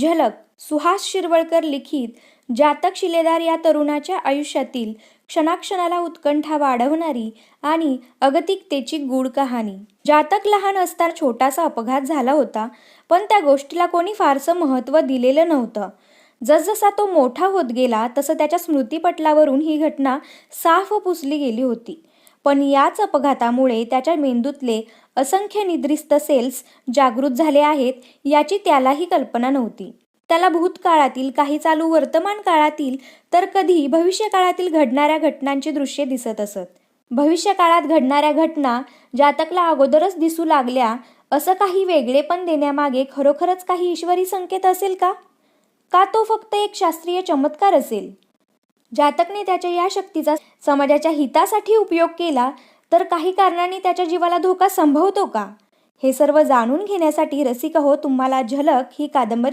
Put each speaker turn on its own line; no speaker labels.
झलक सुहास शिरवळकर लिखित जातक शिलेदार या तरुणाच्या आयुष्यातील क्षणाक्षणाला उत्कंठा वाढवणारी आणि अगतिकतेची गूढ कहाणी. जातक लहान असताना छोटासा अपघात झाला होता पण त्या गोष्टीला कोणी फारसं महत्त्व दिलेलं नव्हतं. जसजसा तो मोठा होत गेला तसं त्याच्या स्मृतीपटलावरून ही घटना साफ पुसली गेली होती. पण याच अपघातामुळे त्याच्या मेंदूतले असंख्य निद्रिस्त सेल्स जागृत झाले आहेत याची त्यालाही कल्पना नव्हती. त्याला भूतकाळातील काही चालू वर्तमान काळातील तर कधी भविष्यकाळातील घडणाऱ्या घटनांची दृश्ये दिसत असत. भविष्यकाळात घडणाऱ्या घटना जातकला अगोदरच दिसू लागल्या असं काही वेगळेपण देण्यामागे खरोखरच काही ईश्वरी संकेत असेल का? का तो फक्त एक शास्त्रीय चमत्कार असेल? जातकने त्याच्या या शक्तीचा समाजाच्या हितासाठी उपयोग केला तर काही कारणांनी त्याच्या जीवाला धोका संभवतो का? हे सर्व जाणून घेण्यासाठी रसिक हो तुम्हाला झलक ही कादंबरी